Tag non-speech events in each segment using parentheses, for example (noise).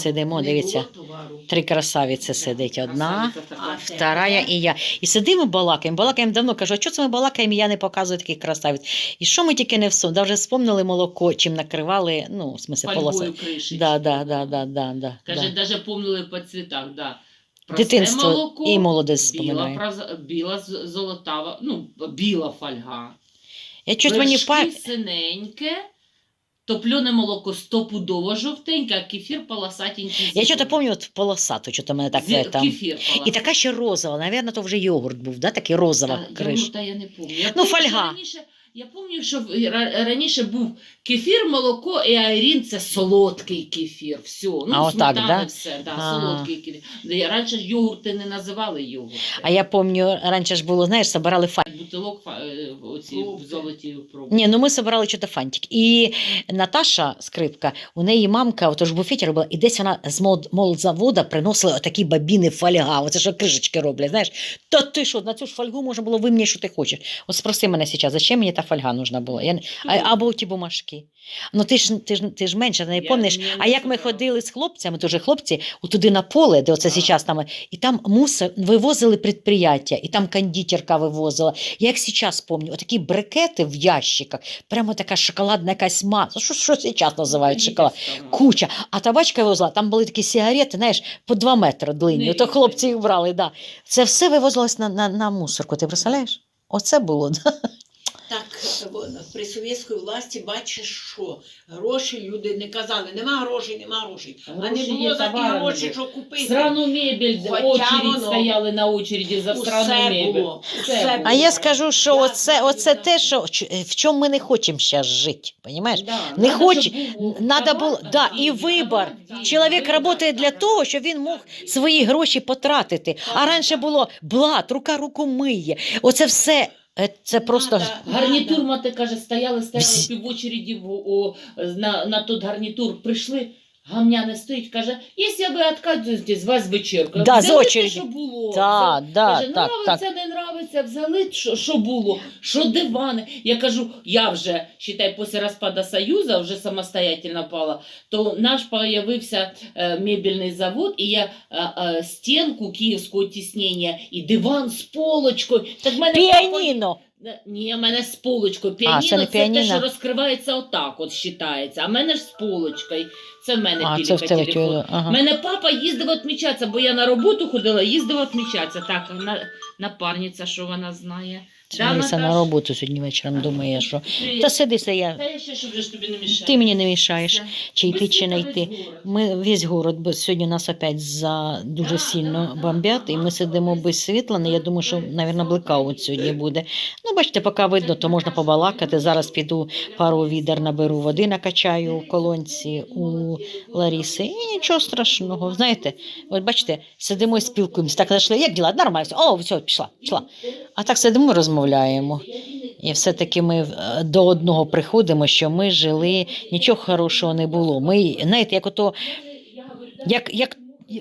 Сидимо, дивіться. Три красавиці сидить одна, вторая і я. І сидимо, балакаємо, балакаємо давно. Кажу, а що це ми балакаємо, і я не показую таких красавиць. І що ми тільки не всунули? Да вже вспомнили молоко, чим накривали, ну, в смысле, полоси. Да, да, да, да, да, да, Каже, да. даже помнили по цвітах, да. Просте Дитинство молоко, і молодість біла, біла з- золотава, ну, біла фольга. Я чуть мені Вершки синеньке, топлене молоко стопудово жовтеньке, а кефір полосатенький. Я що-то пам'ятаю, от полосату, що то мене так Зі- там. Кефір І така ще розова, напевно, то вже йогурт був, да? такий розова Та, я, криш. ну, та я не пам'ятаю. Я Ну, пам'ятаю, фольга. Раніше, я пам'ятаю, що раніше був кефір, молоко і аерін це солодкий кефір. Все. Ну, А отак, сметана, да? все, да, А. солодкий кефір. Раніше ж йогурти не називали йогурти. А я пам'ятаю, раніше ж було, знаєш, собирали фантик. Бутилок е, оці Пробки. золоті пробки. Ні, ну ми собирали чого фантик. І Наташа скрипка, у неї мамка отож в буфеті робила, і десь вона з мол- молодзавода приносила отакі бабіни фольга. Оце що кришечки роблять. Знаєш, та ти що, на цю ж фольгу можна було вимені, що ти хочеш. От спроси мене зараз, зачем мені та фольга нужна була? Я, а, або ті бумажки. Ну ти ж ти ж ти ж менше не не А як ми ходили з хлопцями, дуже хлопці, туди на поле, де оце зараз там, і там мусор вивозили підприємства, і там кондитерка вивозила. Я як зараз пам'ятаю, отакі брикети в ящиках, прямо така шоколадна якась маса. Що, що зараз називають шоколад? Куча. А табачка вивозила, там були такі сигарети, знаєш, по два метри длинні. То хлопці їх брали. Да. Це все вивозилось на, на, на мусорку. Ти представляєш? Оце було. Да? Так, при совєтській власті бачиш, що гроші люди не казали, нема грошей, нема грошей. А Гроші не є, було такі товари не гроші, що купити. Срану мебель, Хоча очередь воно- стояли на очереді за срану Усе мебель. було, Все усе було. А я скажу, що Я оце, оце те, що, ч- в чому ми не хочемо зараз жити. Понимаєш? Да, Не надо, хоч- щоб був Надо товар, було, да, і деньги, вибір. товар, Чоловік вибір, працює для того, щоб він мог свої гроші потратити. А раніше було блат, рука руку миє. Оце все, е, це просто. Надо- Гарнітур, мати каже, стояли, стояли Всі- пів очереді в, о, на, на тот гарнітур, прийшли, гамня не стоїть, каже, якщо ви відказуєте з вас вечірка, Да, з взяли те, що було. Да, да, каже, так, нравиться, так. не нравиться, взяли, що, що було, що дивани. Я кажу, я вже, считай, після розпаду Союзу, вже самостоятельно пала, то наш появився е, мебельний завод, і я е, е, стінку київського тіснення, і диван з полочкою. Так в мене Піаніно. Ні, в мене з полочкою. А, Піаніно це це, не те, що розкривається отак, от вважається. А в мене ж з полочкою. Це в мене А, це піліка в телефон. Ага. Мене папа їздив відмічатися, бо я на роботу ходила, їздив відмічатися. Так, напарниця, що вона знає. Лариса на роботу сьогодні вечором думає, що. Та сиди я. Та я ще, щоб вже ж тобі не мішати. Ти мені не мішаєш. Чи йти, чи не йти. Ми весь город, бо сьогодні нас опять за дуже сильно бомбять, і ми сидимо без світла. Ну, Я думаю, що, мабуть, блекаут сьогодні буде. Ну, бачите, поки видно, то можна побалакати. Зараз піду пару відер наберу води, накачаю в колонці у Ларіси. І нічого страшного. Знаєте, от бачите, сидимо і спілкуємося. Так зайшли, як діла? Нормально. О, все, пішла, пішла. А так сидимо, розмовляємо. І все-таки ми е, до одного приходимо, що ми жили, нічого хорошого не було. Ми, знаєте, як ото, як, як,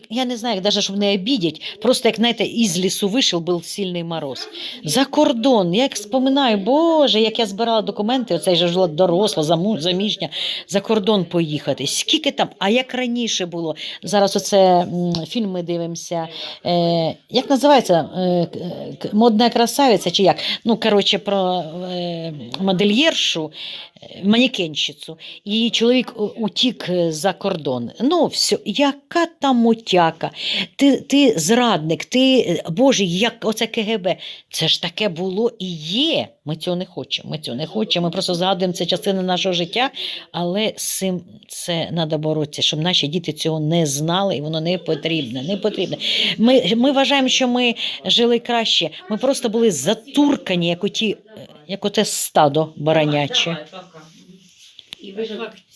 я не знаю, як даже, щоб не обідять, просто як, знаєте, із лісу вийшов, був сильний мороз. За кордон, я як споминаю, Боже, як я збирала документи, оце вже жила доросла, заміжня, за кордон поїхати. Скільки там, а як раніше було? Зараз оце фільм ми дивимося. Е, як називається? Е, к- Модна красавиця чи як? Ну, коротше, про е, модельєршу, е, манекенщицю. І чоловік утік е, за кордон. Ну, все, яка там мутяка. Ти, ти зрадник, ти, Боже, як оце КГБ. Це ж таке було і є. Ми цього не хочемо. Ми цього не хочемо. Ми просто згадуємо це частини нашого життя, але з цим це треба боротися, щоб наші діти цього не знали, і воно не потрібне. Не потрібне. Ми, ми вважаємо, що ми жили краще. Ми просто були затуркані, як оті, як оте стадо бараняче. І ви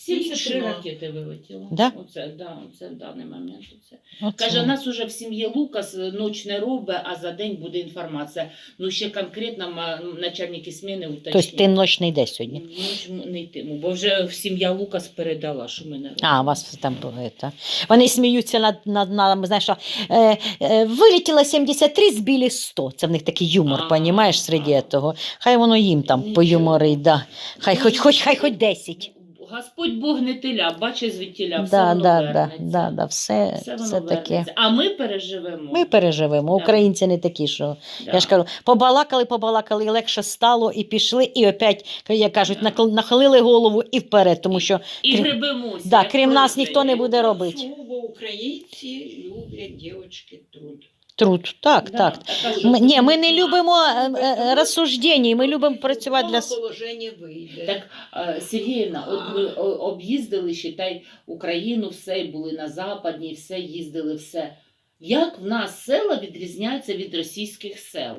73 фактично, ракети вилетіло. Да? Оце, да, оце в даний момент. Оце. Оце. Каже, у нас уже в сім'ї Лукас е, ніч не робить, а за день буде інформація. Ну, ще конкретно ма- начальники зміни уточнять. Тобто ти ноч не йдеш сьогодні. Ніч не йтиму, бо вже сім'я Лукас передала, що ми не робимо. А, у вас там е, та. Вони сміються над, над нами, знаєш, що е, е, вилетіло 73, збили 100. Це в них такий юмор, А. понімаєш, серед того. Хай воно їм там Нічого. поюморить, да. Хай хоч, хоч, хай хоч 10. Господь Бог не теля, бачить звідтіля, все Да, воно да, да, вернеться. да, да, все, Все все, воно таке. вернеться. А ми переживемо. Ми переживемо. Да. Українці не такі, що Да. я ж кажу, побалакали, побалакали, і легше стало, і пішли, і опять, як кажуть, Да. накл- нахилили голову і вперед, тому що І крім- гребемося. Да, як крім нас ніхто не буде робити. Сугубо українці люблять дівчатки труд. Труд. Так, Да, так. Ми, ні, ми не любимо е, е, розсуждень, ми любимо працювати для положення вийде. Так, Сергіївна, от ми об'їздили, считай, Україну, все, були на Западній, все, їздили, все. Як в нас села відрізняються від російських сел?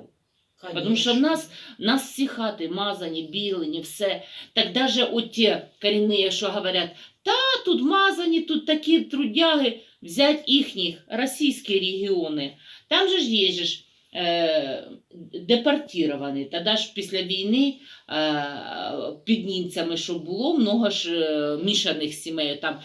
Тому що в нас, в нас всі хати мазані, білені, все. Так даже от ті корінні, що говорять, та тут мазані, тут такі трудяги, взять їхні російські регіони. Там же ж є ж, е, депортовані. Тоді ж після війни е, під німцями, що було, много ж е, мішаних сімей, там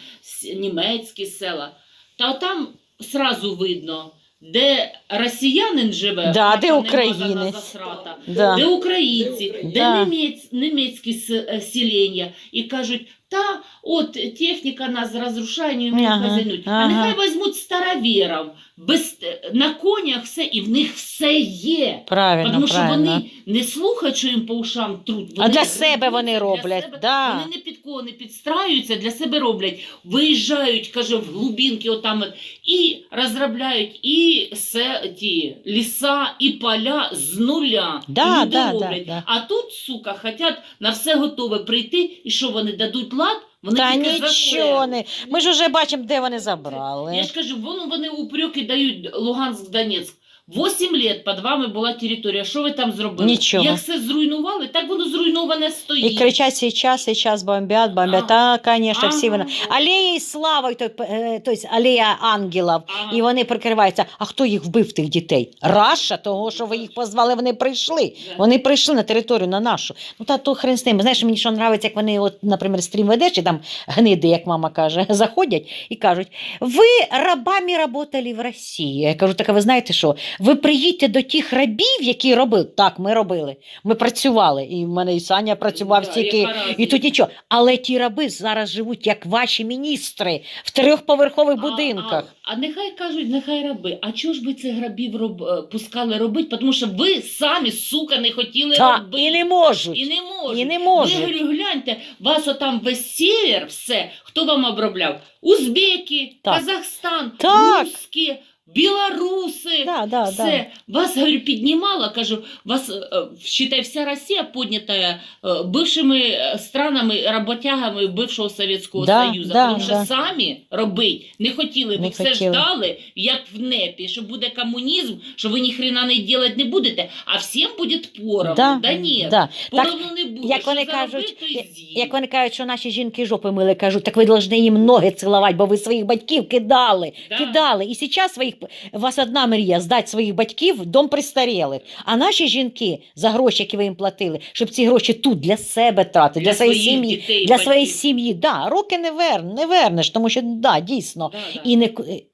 німецькі села. Та там сразу видно, де росіянин живе, Да, де українець. засрата, Да. де українці, Де де Да. німець, німецькі е, селення. І кажуть, та от техніка нас розрушає, не вміють Ага. А нехай візьмуть старовірів, без, на конях все, і в них все є. Правильно, Тому що правильно. вони не слухають, що їм по ушам труть. А для себе вони роблять, себе. да. Вони не під кого не підстраюються, для себе роблять. Виїжджають, каже, в глубинки отам от, і розробляють і все, ті ліса, і поля з нуля. Да, і люди да, да, роблять. да. А тут, сука, хотять на все готове прийти, і що вони дадуть лад? Вони Та тільки нічого не. Ми ж вже бачимо, де вони Я забрали. ж кажу, вон вони упреки дають Луганськ, Донецьк. Восім літ під вами була територія. Що ви там зробили? Нічого. Як все зруйнували, так воно зруйноване стоїть. І кричать сейчас, сейчас бомбят, бомбят. А. Та, звісно, всі вони. Алеї слави, то, е, тобто алея ангелів. Ага. І вони прикриваються. А хто їх вбив, тих дітей? Раша, того, що ви їх позвали, вони прийшли. Вони прийшли на територію на нашу. Ну та то хрен з ним. Знаєш, мені що подобається, як вони, от, наприклад, стрім ведеш, і там гниди, як мама каже, (laughs) заходять і кажуть: ви рабами працювали в Росії. Я кажу, так а ви знаєте що? Ви приїдьте до тих рабів, які робили. Так, ми робили. Ми працювали. І в мене і Саня працював Да, стільки. І тут нічого. Але ті раби зараз живуть, як ваші міністри, в трьохповерхових будинках. А, а нехай кажуть, нехай раби. А чого ж ви цих рабів роб, е, пускали робити? Тому що ви самі, сука, не хотіли Так, робити. і не можуть. І не можуть. І не можуть. Ви говорю, гляньте, вас отам весь север, все, хто вам обробляв? Узбеки, Так. Казахстан, Так. русські, білоруси. Да, да, да. Все, вас, говорю, піднімала, кажу, вас, э, считай, вся Россия поднятая э, бывшими э, странами, работягами бывшого Советского Да, Союзу, да, тому що да. самі робить не хотіли, ви Не все хотіли. ждали, як в НЕПі, що буде комунізм, що ви ніхрена не делать не будете, а всім буде поровну. Да, Да, ні, да. Так, поровну не буде. як Що вони заробив, кажуть, то й я- з'їв. Як вони кажуть, що наші жінки жопи мили, кажуть, так ви повинні їм ноги цілувати, бо ви своїх батьків кидали, Да. кидали. І зараз своїх, у вас одна мрія здати своїх батьків в дом престарілих. А наші жінки за гроші, які ви їм платили, щоб ці гроші тут для себе тратити, для, своєї сім'ї. Для своєї сім'ї, да, роки не, вер, не вернеш, тому що да, дійсно. Да, да. І не,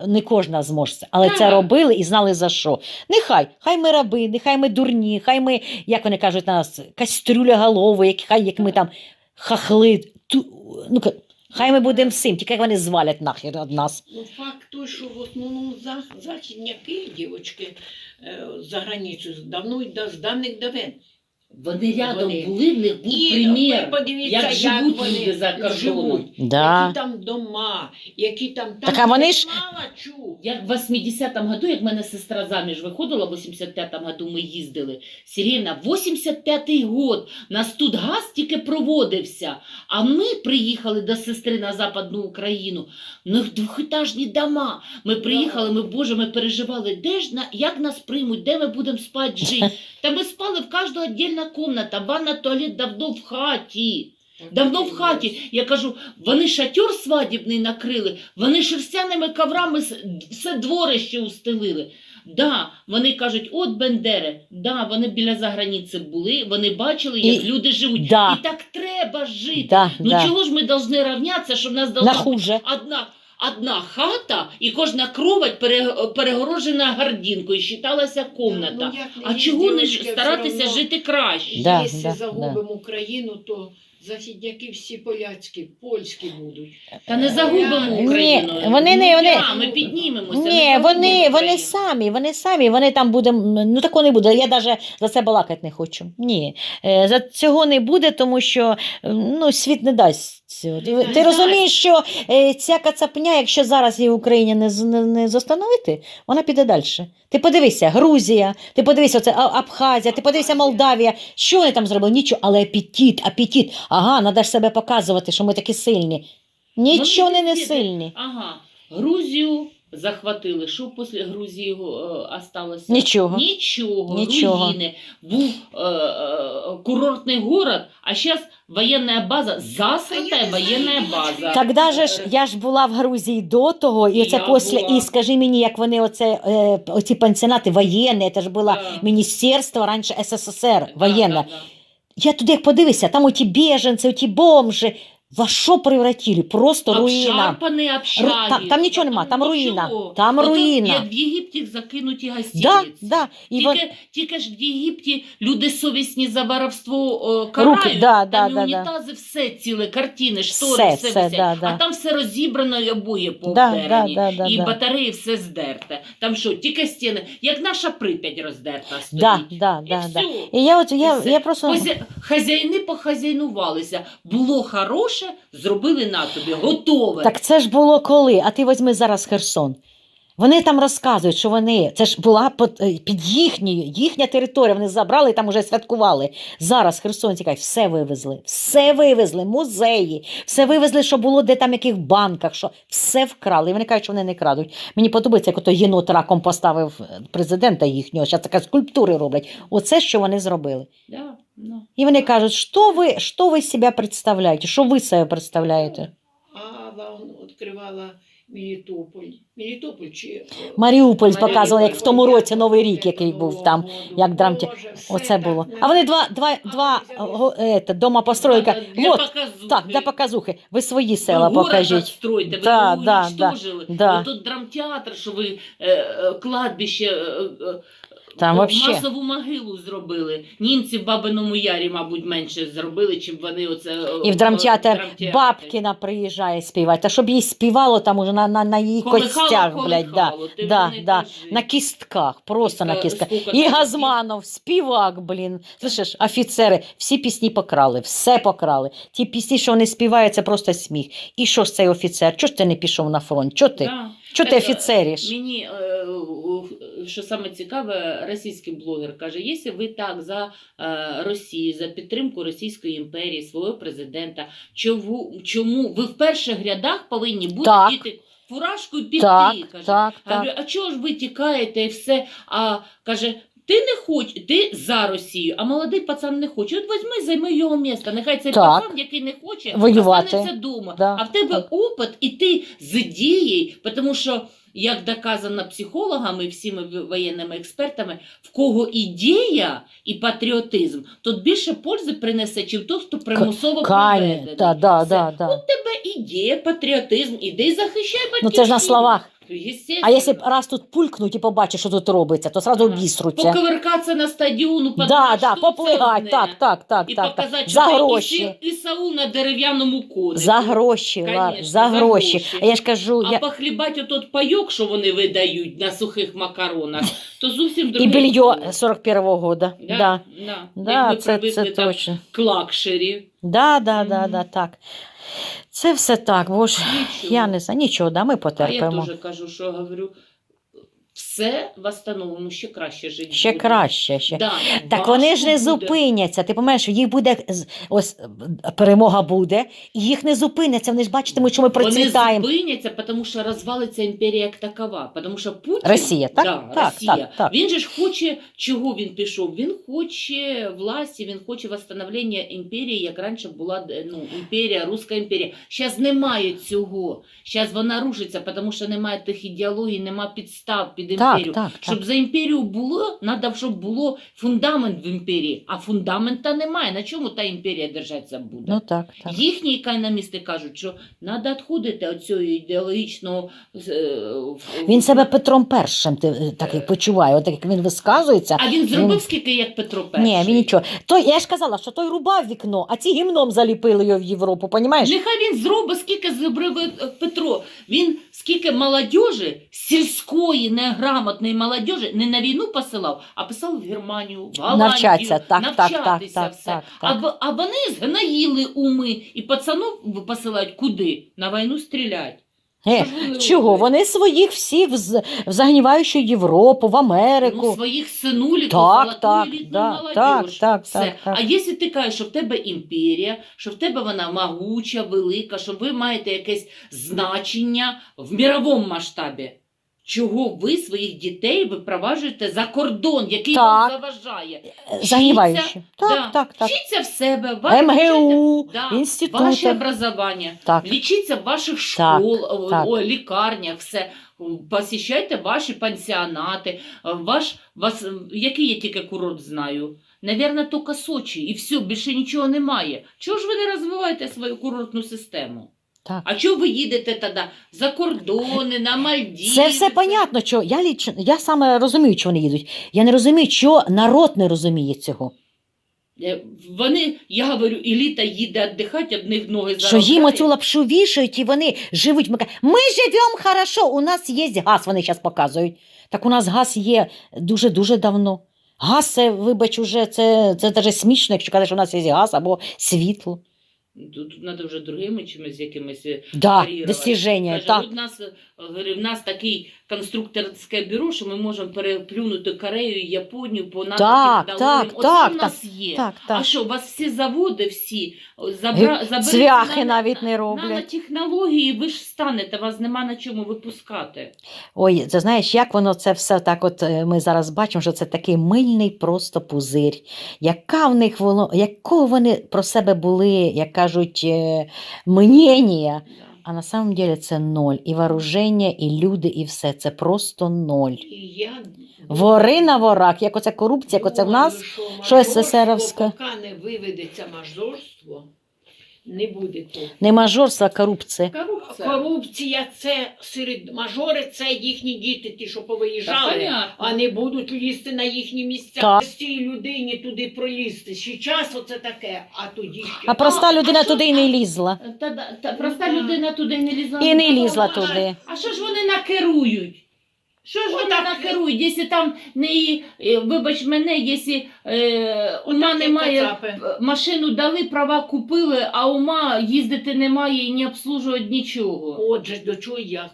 не кожна зможе це. Але Так. це робили і знали за що. Нехай, хай ми раби, нехай ми дурні, хай ми, як вони кажуть на нас, кастрюля голови, як, хай як ми там хахли. Ту, ну, хай ми будемо всім, тільки вони звалять нахер від нас. Ну, факт той, що в основному за, західняки, дівчатки, е, за границю давно й да- з давних давен. Вони рядом Вони. були, в них був І примір. подивіться, як живуть вони люди за кордоном. живуть, Да. які там дома, які там... там Так, а вони ж- мало чув. Як в 80-му году, як в мене сестра заміж виходила, в 85-му году ми їздили. Сергіївна, 85-й год, нас тут газ тільки проводився, а ми приїхали до сестри на Западну Україну, у них двохетажні дома. Ми приїхали, ми, Боже, ми переживали, де ж, на, як нас приймуть, де ми будемо спати, жити. (laughs) Та ми спали в кожного віддільна кімната, ванна, туалет давно в хаті. Давно в хаті. Я кажу, вони шатер свадібний накрили, вони шерстяними коврами все дворище устелили. Да, вони кажуть, от Бендери, да, вони біля заграниці були, вони бачили, як І- люди живуть. да. І так треба жити. Да, ну да. чого ж ми повинні рівнятися, що в нас На должна бути одна, одна хата і кожна кровать пере, перегорожена гардінкою, считалася комната. Ну, як не а чого не ж все старатися равно, жити краще? Да, Якщо да, загубимо Україну, то західняки всі поляцькі, польські будуть. Та не загубимо Ні, Україну. вони не- вони- А, ми піднімемося. Ні, не вони, загубимо вони Україну. самі, вони самі, вони там буде. Ну такого не буде. Я навіть за це балакати не хочу. Ні. Е, За цього не буде, тому що е, ну, світ не дасть цього. Ти, ти дасть. розумієш, що е, ця кацапня, якщо зараз її в Україні не, з- не, не застановити, вона піде далі. Ти подивися, Грузія, ти подивися, оце А- Абхазія, ти подивися Молдавія. Що вони там зробили? Нічого, але апетит, апетит. Ага, треба ж себе показувати, що ми такі сильні. Нічого вони не сильні. Ага. Грузію захватили. Що після Грузії е, осталося? Нічого. Нічого. Нічого. Руїни. Був е, е, курортний город, а зараз воєнна база, засрата воєнна база. Когда же ж я ж була в Грузії до того, і І оце я після, була. і скажи мені, як вони оце е, оці пансіонати воєнні, це ж було Да. міністерство раніше СССР Да, да, да. Я туди як подивися, там оті біженці, оті бомжі. Во що превратили? Просто руїна. Обшарпані общаги. Ру- там- там нічого нема, там руїна, нічого. там Ото руїна. Як в Єгипті закинуті гостиниці. Да, да. І Тільки, вон... тільки ж в Єгипті люди совісні за воровство о, карають, Руки, да, да, там і да, да. унітази, все ціле, картини, штори, Все, все, все, висять. да, да. А там все розібрано і обоє Да, пообдерені. да, да, да, і да. батареї все здерте. Там що, тільки стіни, як наша Прип'ять роздерта стоїть. Да, да, І да, все. да. І я, от, я, все. я просто... Ось хазяїни похазяйнувалися. Було хороше, зробили на тобі, готове. Так це ж було коли? А ти візьми зараз Херсон. Вони там розказують, що вони це ж була під, е, під їхньою, їхня територія. Вони забрали і там уже святкували. Зараз Херсон тікай, все вивезли, все вивезли, музеї, все вивезли, що було де там яких банках, що все вкрали. І вони кажуть, що вони не крадуть. Мені подобається, як ото єнот раком поставив е, президента їхнього. Зараз така скульптури роблять. Оце що вони зробили. Да. І вони кажуть, що ви, що ви себе представляєте? Що ви себе представляєте? А вон відкривала Мелітополь. Мелітополь чи... Маріуполь показували, як в тому році Новий рік, який був там. як драмті- Оце було. А вони два, два, два ете, дома постройка. Для Вот, показухи. так, для показухи. Ви свої села город покажіть. отстройте, ви Да, його да, уничтожили. да. Тут драмтеатр, що ви е, кладбище, е, Там вообще. масову могилу зробили. Німці в Бабиному Ярі, мабуть, менше зробили, чим вони оце. е, І в драмтеатр. Бабкіна приїжджає співати. Та щоб їй співало там уже на, на, на її Колихало, костях, блядь, да. колихало, ти да, мене да. кажи. На кістках, просто на кістках. скільки І там Газманов, співак, блін. Слышиш, офіцери, всі пісні покрали, все покрали. Ті пісні, що вони співають, це просто сміх. І що ж цей офіцер? Чого ж ти не пішов на фронт? Чого ти? Да. Чого ти офіцериш? Мені, е, що саме цікаве, російський блогер каже: якщо ви так за е, Росію, за підтримку Російської імперії, свого президента, чому, чому ви в перших рядах повинні бути Так. діти фуражку піти? Так, каже. так, говорю, так. а чого ж ви тікаєте і все? А каже. Ти не хоч, ти за Росію, а молодий пацан не хоче. От візьми, займи його місце. Нехай цей Так. пацан, який не хоче, Воювати. останеться вдома. Да, А в тебе так. опит, і ти з дією, тому що, як доказано психологами і всіми воєнними експертами, в кого ідея і патріотизм, то більше пользи принесе, чим той, хто примусово проведений. да, да, да, да. От тебе ідея, патріотизм, іди захищай батьківщину. Ну це ж на словах. Естественно. А якщо раз тут пулькнуть і побачиш, що тут робиться, то одразу Ага. обіструться. Поковеркатися на стадіону, Да, да, що одне. так, так, так, І так, так. показати, За ти гроші. І, Саул на дерев'яному конику. За гроші, Лар, Конечно, за гроші. А я ж кажу, А я... похлібати отот пайок, що вони видають на сухих макаронах, то зовсім і друге. белье діло. 41-го года. Да, да. Да, Да, Як ми це, це там точно. к лакшері. Да, да, да, да, так. Це все так, бо ж я не знаю, нічого, да, ми А я потерпимо. теж кажу, що говорю, все восстановимо, ще краще жити. Ще буде. краще. Ще. Да, Так вони ж не буде. зупиняться. Ти розумієш, їх буде ось перемога буде, і їх не зупиняться. Вони ж бачитимуть, що ми Вони процвітаємо. зупиняться, тому що розвалиться імперія як такова. Тому що Путін, Росія, так? Да, Так, Росія. так, так. Він же ж хоче, чого він пішов? Він хоче власті, він хоче восстановлення імперії, як раніше була е, ну, імперія, Руська імперія. Зараз немає цього. Зараз вона рушиться, тому що немає тих ідеологій, немає підстав під під Так, імперію. так, Щоб так. за імперію було, треба, щоб було фундамент в імперії, а фундамента немає. На чому та імперія держатися буде? Ну так, так. Їхні економісти кажуть, що треба відходити від цього ідеологічного. е, Він себе Петром Першим ти, е, так і почуває, от як він висказується. А він зробив Він- скільки як Петро І? Ні, він нічого. Той, я ж казала, що той рубав вікно, а ці гімном заліпили його в Європу, понімаєш? Нехай він зробить, скільки зробив е, Петро. Він скільки молодежі, сільської, неграмотної молодежі не на війну посилав, а писав в Германію, в Голландію, Навчаться, так, так, так, навчатися так, все. так, А, так. в- а вони згнаїли уми і пацанов посилають куди? На війну стрілять. Е, чого? Вони своїх всіх в, в загніваючу Європу, в Америку. Ну, своїх синулів, Так, так, да, так, так, Все. так, так. А якщо ти кажеш, що в тебе імперія, що в тебе вона могуча, велика, що ви маєте якесь значення в міровому масштабі, чого ви своїх дітей випроваджуєте за кордон, який вам Так. заважає? Загніваючі. Так, да. так, так. Вчіться в себе, ваше- МГУ, Да, ваше інститути. образування. Так. Лічіться в ваших школ, о, так. о, лікарнях, все. Посіщайте ваші пансіонати. Ваш, вас, який я тільки курорт знаю? Навірно, тільки Сочі, і все, більше нічого немає. Чого ж ви не розвиваєте свою курортну систему? Так. А чого ви їдете тоді за кордони, на Мальдіви? Це все понятно, що я ліч... я саме розумію, чого вони їдуть. Я не розумію, що народ не розуміє цього. Е, Вони, я говорю, еліта їде віддихати, одних ноги Що їм оцю лапшу вішають, і вони живуть. Ми, кажемо, ми живемо хорошо, у нас є газ, вони зараз показують. Так у нас газ є дуже-дуже давно. Газ це, вибач, уже це, це навіть смішно, якщо кажеш, що у нас є газ або світло. Тут треба вже другими чимось якимись е, Да, достіження, Каже, так. У нас, е, говорю, в нас такий конструкторське бюро, що ми можемо переплюнути Корею Японію по НАТО Так, так, Оце так, в нас є. Так, А що, у вас всі заводи всі забра... Цвяхи на- навіть не роблять. Нанотехнології, ви ж станете, вас нема на чому випускати. Ой, це знаєш, як воно це все так, от е, ми зараз бачимо, що це такий мильний просто пузир. Яка в них воно, якого вони про себе були, як кажуть, е, мнення, а на самом деле це ноль. І вооруження, і люди, і все. Це просто ноль. І я Вори на ворах, як оця корупція, як оце в нас. що СССРовська. Поки не виведеться мажорство, не буде того. Не мажорство, а корупція. Корупція. Корупція це серед мажори, це їхні діти, ті, що повиїжджали, а не будуть лізти на їхні місця. Так. З цій людині туди пролізти. Ще час оце таке, а тоді ще. А проста людина а туди й не лізла. Та, та, та, проста людина туди не лізла. І не Ну, лізла туди. А що ж вони накерують? Що ж вони Отак. накерують, якщо там не, е, вибач мене, якщо е, ума Отак, як немає, кацапи. е, машину дали, права купили, а ума їздити немає і не обслужувати нічого. Отже, до чого я.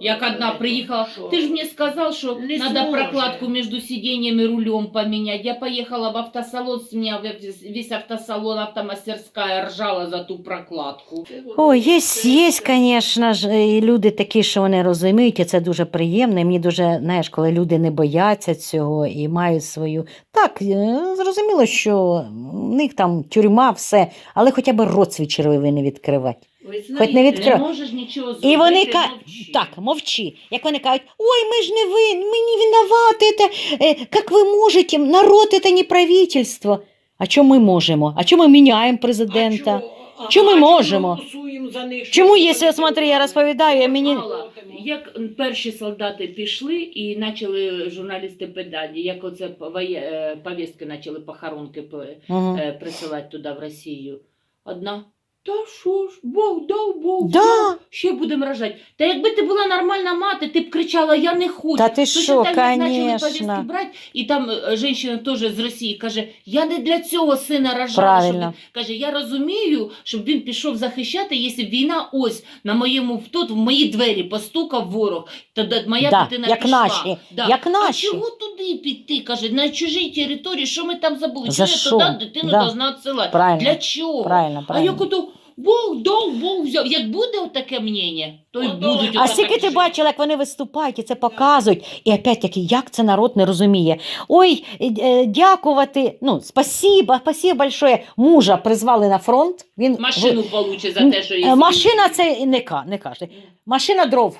Як одна приїхала, Що? ти ж мені сказав, що Не треба зможе. прокладку між сидіннями і рулем поміняти. Я поїхала в автосалон, з мене весь- весь автосалон, автомастерська ржала за ту прокладку. Ой, є, є, звісно ж, і люди такі, що вони розуміють, і це дуже приємно. І мені дуже, знаєш, коли люди не бояться цього і мають свою. Так, е, зрозуміло, що в них там тюрма, все, але хоча б рот свій червивий не відкривати. Ви Хоч не знаєте, від- Відкрив- Не можеш нічого зробити, І вони ка... мовчи. так, мовчи. Як вони кажуть, ой, ми ж не ви, ми не виноваты, это, э, как ви можете, народ це не правительство. А що ми можемо? А що ми міняємо президента? А чого- А- Чому ми а можемо? голосуємо за них? Чому, Що якщо, смотри, я розповідаю, я мені... Мала. Як перші солдати пішли і почали журналісти питання, як оце повоє- е, повістки почали похоронки п- е, присилати туди в Росію. Одна. Та що ж, Бог дав, Бог Да. дав, ще будемо рожати. Та якби ти була нормальна мати, ти б кричала, я не хочу. Та ти Точно що, так, як почали конечно. повістки брати, і там е, жінка теж з Росії каже, я не для цього сина рожала. щоб Правильно. він- Каже, я розумію, щоб він пішов захищати, якщо б війна ось на моєму тут в мої двері постукав ворог, то моя Да, дитина як пішла. наші, Да. як наші. А чого туди піти? Каже, на чужій території, що ми там забули? За Чого я що? туди дитину Да. должна відсилати? Правильно. Для чого? Правильно, А правильно. як ото Бог дав, Бог взяв. Як буде таке мнення, то й Ото. будуть А отак скільки ти жити. бачила, як вони виступають і це показують. І опять-таки, як це народ не розуміє. Ой, е, е, дякувати, ну, спасіба, спасіба большое. Мужа призвали на фронт. Він Машину получить за те, що Е, є. Машина це не, ка- не каже. Машина дров.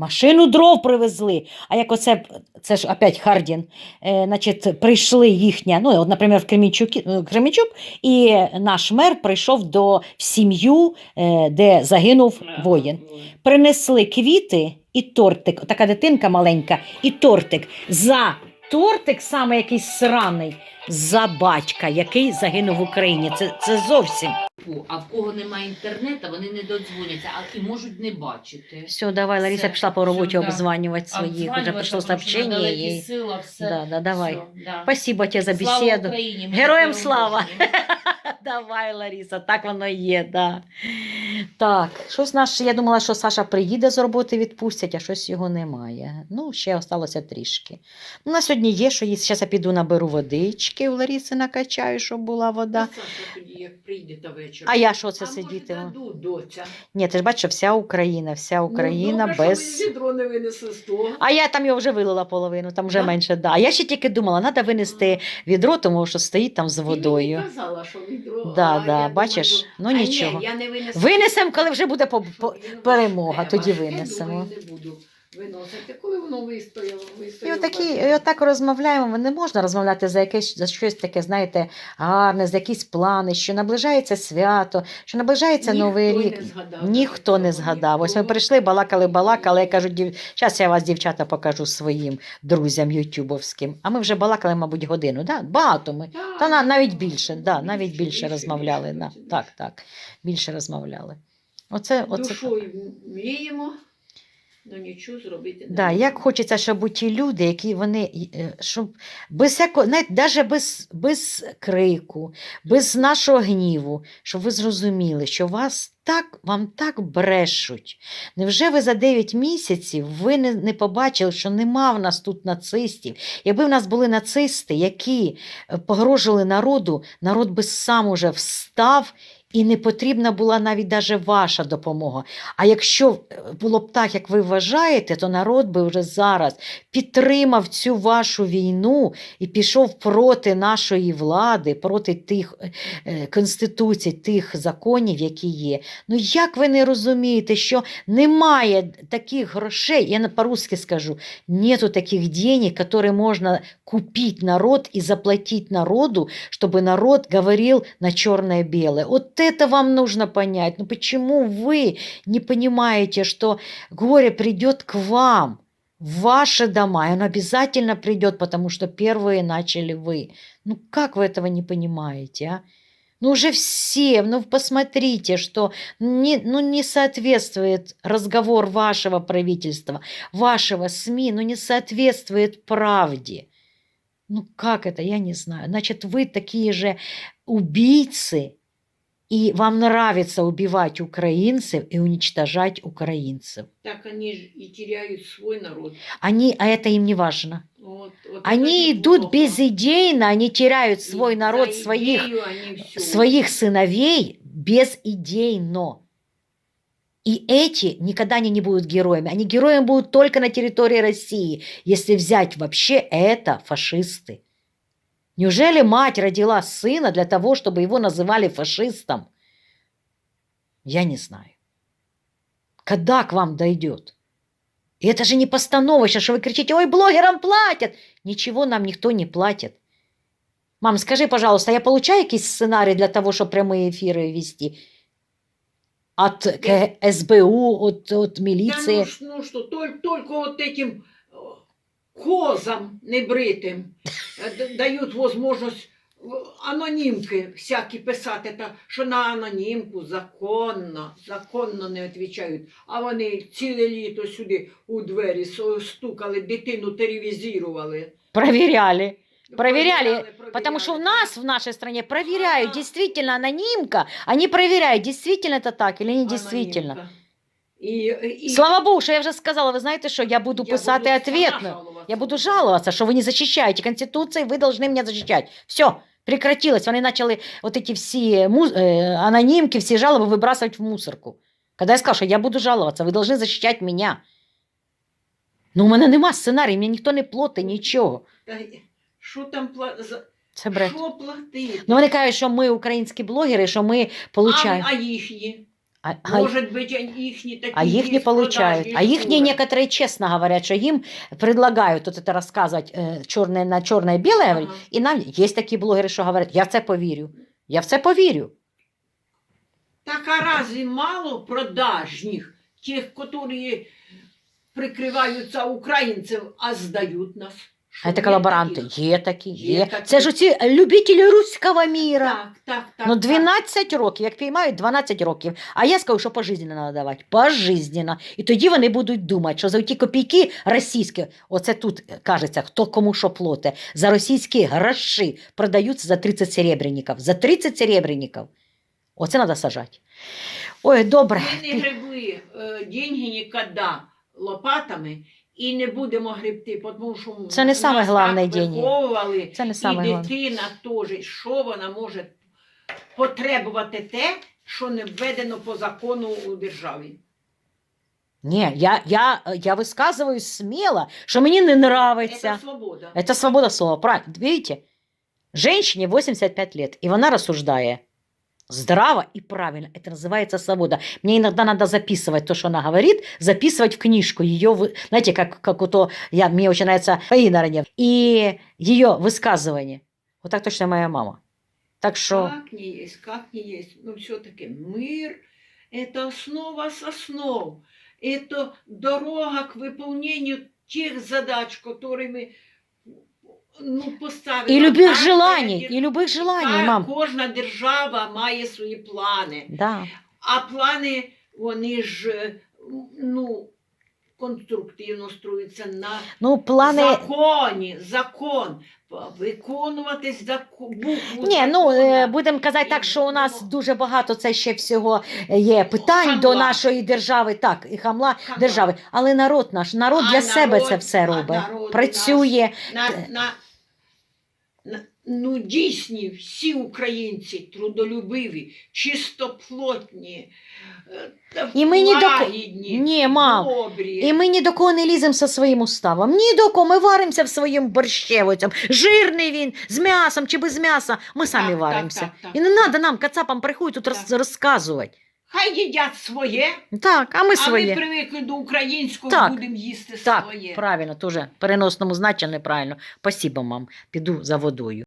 Машину дров привезли. А як оце, це ж опять Хардін, е, значить, прийшли їхня, ну, от, наприклад, в Кремінчук, Кремінчук, і наш мер прийшов до сім'ю, е, де загинув воїн. Принесли квіти і тортик. Така дитинка маленька, і тортик. За тортик, саме якийсь сраний, за батька, який загинув в Україні. Це, це зовсім. А в кого немає інтернету, вони не додзвоняться, а і можуть не бачити. Все, давай, Лариса Все, пішла по роботі все, да. обзванювати своїх. Уже прийшло сообщення. їй. Сила, все. Да, да, давай. Все, да. Спасибо тебе за Слава. Україні! Героям слава! (laughs) Давай, Лариса, так воно і є, да. Так, щось наш, я думала, що Саша приїде з роботи, відпустять, а щось його немає. Ну, ще осталося трішки. Ну, на сьогодні є, що їсти. Зараз я піду наберу водички, у Лариси накачаю, щоб була вода. Тоді, як прийде вечір. А я що це а сидіти? Доця. Ні, ти ж бачиш, вся Україна, вся Україна ну, добре, без. Що відро не винесли з того. А я там його вже вилила половину, там вже Да? менше. Да. А я ще тільки думала, треба винести відро, тому що стоїть там з Ти мені казала, що відро. Да, а да, я бачиш? думаю, Ну, а ні, нічого. я винесу. Винесемо, коли вже буде по. Перемога, важке, тоді винесемо. думаю, не буду виносити. Коли воно вистояло, І отакі, і отак розмовляємо. Не можна розмовляти за якесь за щось таке, знаєте, гарне, за якісь плани, що наближається свято, що наближається Ніхто Новий не згадав Ніхто не згадав. Ось ми прийшли, балакали, балакали. Я кажу, дів... зараз я вас, дівчата, покажу своїм друзям ютубовським. А ми вже балакали, мабуть, годину. Да? Багато ми. Так, Та на- навіть більше, так, да, навіть більше розмовляли. Да. більше, Так, так, більше розмовляли. Оце, оце так. Душою мріємо, але нічого зробити не Да, як хочеться, щоб ті люди, які вони, е, щоб без всякого, навіть даже без, без крику, без нашого гніву, щоб ви зрозуміли, що вас так, вам так брешуть. Невже ви за 9 місяців ви не, не побачили, що нема в нас тут нацистів? Якби в нас були нацисти, які е, погрожували народу, народ би сам уже встав. І не потрібна була навіть даже ваша допомога. А якщо е, було б так, як ви вважаєте, то народ би вже зараз підтримав цю вашу війну і пішов проти нашої влади, проти тих е, е, конституцій, тих законів, які є. Ну як ви не розумієте, що немає таких грошей, я на- по-русски скажу, нету таких денег, которые можно купить народ и заплатить народу, чтобы народ говорил на черное-белое. Вот это вам нужно понять. Ну почему вы не понимаете, что горе придет к вам, в ваши дома, и оно обязательно придет, потому что первые начали вы. Ну как вы этого не понимаете, а? Ну уже все, ну посмотрите, что не, ну, не соответствует разговор вашего правительства, вашего СМИ, ну не соответствует правде. Ну как это, я не знаю. Значит, вы такие же убийцы, и вам нравится убивать украинцев и уничтожать украинцев. Так вони ж і теряють свій народ. Они, а это им не важно. От, от Они це идут плохо. безидейно, они теряют І свой за народ, своих, ідею вони всю. своих сыновей безидейно. И эти никогда они не будут героями. Они героями будут только на территории России. Если взять вообще, это фашисты. Неужели мать родила сына для того, чтобы его называли фашистом? Я не знаю. Когда к вам дойдет? И это же не постановочно, что вы кричите, ой, блогерам платят. Ничего нам никто не платит. Мам, скажи, пожалуйста, я получаю якийсь сценарій для того, щоб прямі ефіри вести? От К- СБУ, от, от Та міліції. ну, ж- ну що, тільки, тільки от этим о, козам небритим е, дають можливість анонімки всякі писати, та, що на анонімку законно, законно не відповідають. А вони ціле літо сюди у двері стукали, дитину теревізірували. Проверяли. Проверяли, проверяли. Потому что у нас в нашей стране проверяют, Ага. действительно анонимка. Они проверяют, действительно это так или не действительно. І, і, Слава Богу, що я вже сказала, ви знаєте, що я буду я писати буду ответно. сама жалуватися. Я буду жаловаться, что вы не защищаете Конституции, вы должны меня защищать. Все, прекратилось. Они начали вот эти все му- э, анонимки, все жалобы выбрасывать в мусорку. Когда я сказала, что я буду жаловаться, вы должны защищать меня. Ну, у мене нема сценарію, мені ніхто не платить нічого. Та що там пла... за... Це бред. Що платити? Ну, вони кажуть, що ми українські блогери, що ми получаємо. а, а їхні? А, а, Може бути, їхні такі а їхні є получають. продажні А їхні шкури. некоторые честно говорят, что им предлагают вот это рассказывать э, черное на черное белое, Ага. говорить, і нам є такі блогери, що говорять, я в це повірю. Я в це повірю. Так а разве мало продажних, тех, які прикриваються українців, а здають нас? Що А це колаборанти. таких? Є такі, є. Є такі. Це ж оці любителі руського міра. Так, так, так. Ну, так. 12 років, як піймають, 12 років. А я скажу, що пожизненно треба давати. Пожизненно. І тоді вони будуть думати, що за ті копійки російські, оце тут кажеться, хто кому що плоте, за російські гроші продаються за 30 серебряників. За 30 серебряників. Оце треба сажати. Ой, добре. Ми не гребли е, деньги ніколи лопатами і не будемо гребти, тому що Це не саме головне виховували, Це не і саме головне. дитина теж, що вона може потребувати те, що не введено по закону у державі. Ні, я, я, я висказуюсь сміло, що мені не Це нравиться. свобода. Это свобода слова. Правильно. Видите? Женщине 85 лет, и она рассуждая здраво и правильно. Это называется свобода. Мне иногда надо записывать то, что она говорит, записывать в книжку ее, знаете, как, как у то, я, мне очень нравится Фаина Ранев, и ее высказывание. Вот так точно моя мама. Так что, Как не есть, как не есть. Но все-таки мир – это основа с основ. Это дорога к выполнению тех задач, которыми ну, поставила. и любых кожна желаний, дер- и любых желаний, Ка- мам. Кожна держава має свої плани. Да. А плани, вони ж е, ну, конструктивно строються на Ну, планы... законі, закон. Виконуватись закон. букву Ні, ну закона. е, будемо казати так, що у нас дуже багато це ще всього е, є питань Хамла. до нашої держави, так, і хамла Хамла. держави. Але народ наш, народ А народ- для себе це все а робить. народ Працює. на, на, на, ну, дійсні всі українці трудолюбиві, чистоплотні, е, І ми ні до ко- лагідні, Ні, мам. добрі. І ми ні до кого не ліземо зі своїм уставом. Ні до кого. Ми варимося в своєму борщевицям. Жирний він, з м'ясом чи без м'яса. Ми самі Так, так, варимося. так, так. І не треба нам, кацапам, приходять тут роз- Так. розказувати. Хай їдять своє, Так, а ми а ми своє. привикли до українського Так, будемо їсти Так, своє. правильно, теж в переносному значенні правильно. Спасибо, мам. Піду за водою.